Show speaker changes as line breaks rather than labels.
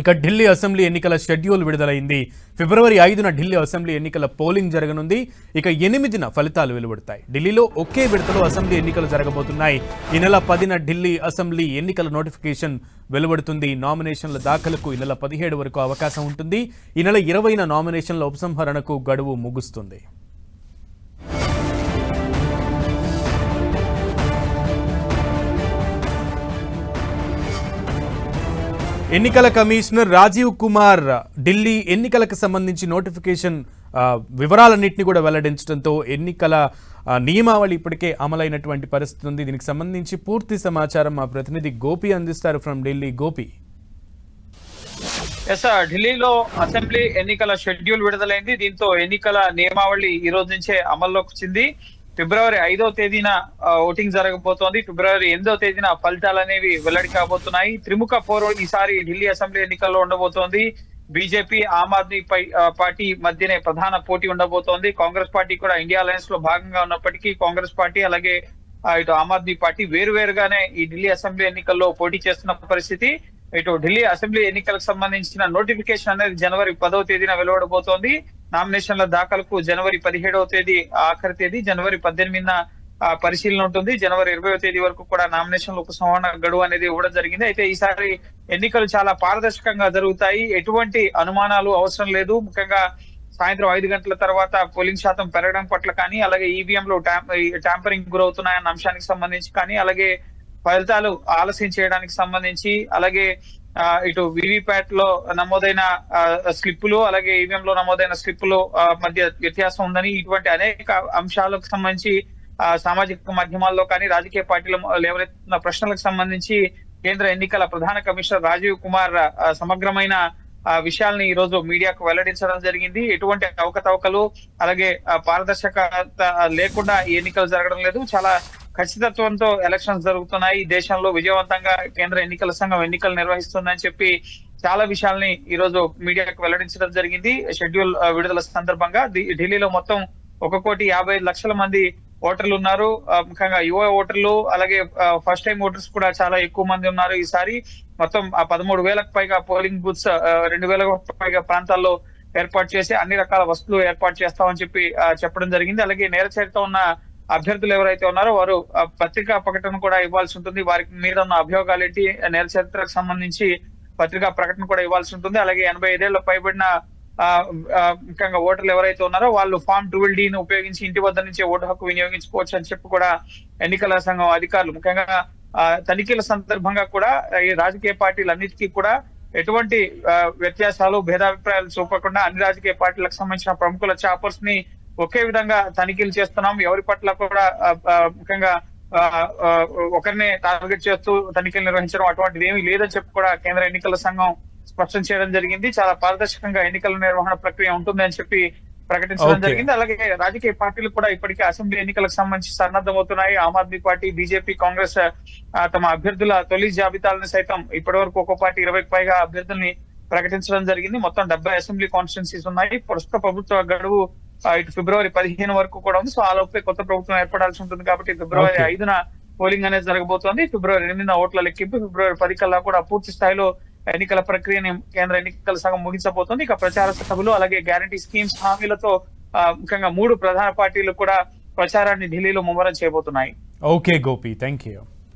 ఇక ఢిల్లీ అసెంబ్లీ ఎన్నికల షెడ్యూల్ విడుదలైంది. ఫిబ్రవరి ఐదున ఢిల్లీ అసెంబ్లీ ఎన్నికల పోలింగ్ జరగనుంది. ఇక ఎనిమిదిన ఫలితాలు వెలువడతాయి. ఢిల్లీలో ఒకే విడతలో అసెంబ్లీ ఎన్నికలు జరగబోతున్నాయి. ఈ నెల పదిన ఢిల్లీ అసెంబ్లీ ఎన్నికల నోటిఫికేషన్ వెలువడుతుంది. నామినేషన్ల దాఖలకు ఈ నెల పదిహేడు వరకు అవకాశం ఉంటుంది. ఈ నెల ఇరవైన నామినేషన్ల ఉపసంహరణకు గడువు ముగుస్తుంది. ఎన్నికల కమిషనర్ రాజీవ్ కుమార్ ఢిల్లీ ఎన్నికలకు సంబంధించి నోటిఫికేషన్ వివరాలన్నింటినీ కూడా వెల్లడించడంతో ఎన్నికల నియమావళి ఇప్పటికే అమలైనటువంటి పరిస్థితి ఉంది. దీనికి సంబంధించి పూర్తి సమాచారం మా ప్రతినిధి గోపి అందిస్తారు from Delhi. Gopi.
Yes sir ఢిల్లీలో అసెంబ్లీ ఎన్నికల షెడ్యూల్ విడుదలైంది. దీంతో ఎన్నికల నియమావళి ఈ రోజు నుంచే అమల్లోకి వచ్చింది. ఫిబ్రవరి ఐదో తేదీన ఓటింగ్ జరగబోతోంది. ఫిబ్రవరి ఎనిమిదో తేదీన ఫలితాలు అనేవి వెల్లడి కాబోతున్నాయి. త్రిముఖ పోరు ఈసారి ఢిల్లీ అసెంబ్లీ ఎన్నికల్లో ఉండబోతోంది. బీజేపీ ఆమ్ ఆద్మీ పై పార్టీ మధ్యనే ప్రధాన పోటీ ఉండబోతోంది. కాంగ్రెస్ పార్టీ కూడా ఇండియా అలయన్స్లో భాగంగా ఉన్నప్పటికీ కాంగ్రెస్ పార్టీ అలాగే ఇటు ఆమ్ ఆద్మీ పార్టీ వేరు వేరుగానే ఈ ఢిల్లీ అసెంబ్లీ ఎన్నికల్లో పోటీ చేస్తున్న పరిస్థితి. ఇటు ఢిల్లీ అసెంబ్లీ ఎన్నికలకు సంబంధించిన నోటిఫికేషన్ అనేది జనవరి పదవ తేదీన వెలువడబోతోంది. నామినేషన్ల దాఖలకు జనవరి పదిహేడవ తేదీ ఆఖరి తేదీ జనవరి పద్దెనిమిదిన పరిశీలన ఉంటుంది. జనవరి ఇరవై తేదీ వరకు కూడా నామినేషన్ల ఉపసంహరణ గడువు అనేది ఇవ్వడం జరిగింది. అయితే ఈసారి ఎన్నికలు చాలా పారదర్శకంగా జరుగుతాయి. ఎటువంటి అనుమానాలు అవసరం లేదు. ముఖ్యంగా సాయంత్రం ఐదు గంటల తర్వాత పోలింగ్ శాతం పెరగడం పట్ల కానీ అలాగే ఈవీఎం లో ట్యాంపరింగ్ గురవుతున్నాయన్న అంశానికి సంబంధించి కానీ అలాగే ఫలితాలు ఆలస్యం చేయడానికి సంబంధించి అలాగే ఆ, ఇటు వివిప్యాట్లో నమోదైన ఆ, స్లిప్పులు అలాగే ఈవీఎం లో నమోదైన స్లిప్పులు మధ్య వ్యత్యాసం ఉందని ఇటువంటి అనేక అంశాలకు సంబంధించి ఆ, సామాజిక మాధ్యమాల్లో కానీ రాజకీయ పార్టీలు లేవనెత్తున్న ప్రశ్నలకు సంబంధించి కేంద్ర ఎన్నికల ప్రధాన కమిషనర్ రాజీవ్ కుమార్ సమగ్రమైన ఆ విషయాల్ని ఈ రోజు మీడియాకు వెల్లడించడం జరిగింది. ఎటువంటి అవకతవకలు అలాగే పారదర్శకత లేకుండా ఈ ఎన్నికలు జరగడం లేదు. చాలా ఖచ్చితత్వంతో ఎలక్షన్స్ జరుగుతున్నాయి. ఈ దేశంలో విజయవంతంగా కేంద్ర ఎన్నికల సంఘం ఎన్నికలు నిర్వహిస్తుందని చెప్పి చాలా విషయాల్ని ఈ రోజు మీడియాకు వెల్లడించడం జరిగింది. షెడ్యూల్ విడుదల సందర్భంగా ఢిల్లీలో మొత్తం ఒక కోటి యాభై ఐదు లక్షల మంది ఓటర్లు ఉన్నారు. ముఖ్యంగా యువ ఓటర్లు అలాగే ఫస్ట్ టైం ఓటర్స్ కూడా చాలా ఎక్కువ మంది ఉన్నారు ఈసారి. మొత్తం ఆ పదమూడు వేలకు పైగా పోలింగ్ బూత్స్ రెండు వేలకు పైగా ప్రాంతాల్లో ఏర్పాటు చేసి అన్ని రకాల వస్తువులు ఏర్పాటు చేస్తామని చెప్పి చెప్పడం జరిగింది. అలాగే నేర చరిత్ర ఉన్న అభ్యర్థులు ఎవరైతే ఉన్నారో వారు పత్రికా ప్రకటన కూడా ఇవ్వాల్సి ఉంటుంది. వారి మీద ఉన్న అభియోగాలు ఏంటి నేర చరిత్రకు సంబంధించి పత్రికా ప్రకటన కూడా ఇవ్వాల్సి ఉంటుంది. అలాగే ఎనభై ఐదేళ్ళ పైబడిన ఆ, ముఖ్యంగా ఓటర్లు ఎవరైతే ఉన్నారో వాళ్ళు ఫామ్ ట్వెల్వ్ని ఉపయోగించి ఇంటి వద్ద నుంచి ఓటు హక్కు వినియోగించుకోవచ్చు అని చెప్పి కూడా ఎన్నికల సంఘం అధికారులు ముఖ్యంగా ఆ, తనిఖీల సందర్భంగా కూడా ఈ రాజకీయ పార్టీలన్నిటికీ కూడా ఎటువంటి వ్యత్యాసాలు భేదాభిప్రాయాలు చూపకుండా అన్ని రాజకీయ పార్టీలకు సంబంధించిన ప్రముఖుల చాపర్స్ని ఒకే విధంగా తనిఖీలు చేస్తున్నాం. ఎవరి పట్ల కూడా ముఖ్యంగా ఒకరిని టార్గెట్ చేస్తూ తనిఖీలు నిర్వహించడం అటువంటిది ఏమీ లేదని చెప్పి కూడా కేంద్ర ఎన్నికల సంఘం స్పష్టం చేయడం జరిగింది. చాలా పారదర్శకంగా ఎన్నికల నిర్వహణ ప్రక్రియ ఉంటుంది అని చెప్పి ప్రకటించడం. జరిగింది. అలాగే రాజకీయ పార్టీలు కూడా ఇప్పటికే అసెంబ్లీ ఎన్నికలకు సంబంధించి సన్నద్ధమవుతున్నాయి ఆమ్ ఆద్మీ పార్టీ బీజేపీ కాంగ్రెస్ తమ అభ్యర్థుల తొలి జాబితాలను సైతం ఇప్పటి వరకు ఒక్కో పార్టీ ఇరవైకి పైగా అభ్యర్థుల్ని ప్రకటించడం జరిగింది. మొత్తం డెబ్బై అసెంబ్లీ కాన్స్టిట్యున్సీస్ ఉన్నాయి. ప్రస్తుత ప్రభుత్వ గడువు ఇటు ఫిబ్రవరి పదిహేను వరకు కూడా ఉంది. సో ఆ లోపే కొత్త ప్రభుత్వం ఏర్పడాల్సి ఉంటుంది కాబట్టి ఫిబ్రవరి. ఐదున పోలింగ్ అనేది జరగబోతోంది. ఫిబ్రవరి ఎనిమిదిన ఓట్ల లెక్కింపు ఫిబ్రవరి పది కల్లా కూడా పూర్తి స్థాయిలో ఎన్నికల ప్రక్రియని కేంద్ర ఎన్నికల సంఘం ముగించబోతోంది. ఇక ప్రచార సభలు అలాగే గ్యారంటీ స్కీమ్స్ హామీలతో ముఖ్యంగా మూడు ప్రధాన పార్టీలు కూడా ప్రచారాన్ని ఢిల్లీలో ముమ్మరం చేయబోతున్నాయి.
ఓకే గోపి. Thank you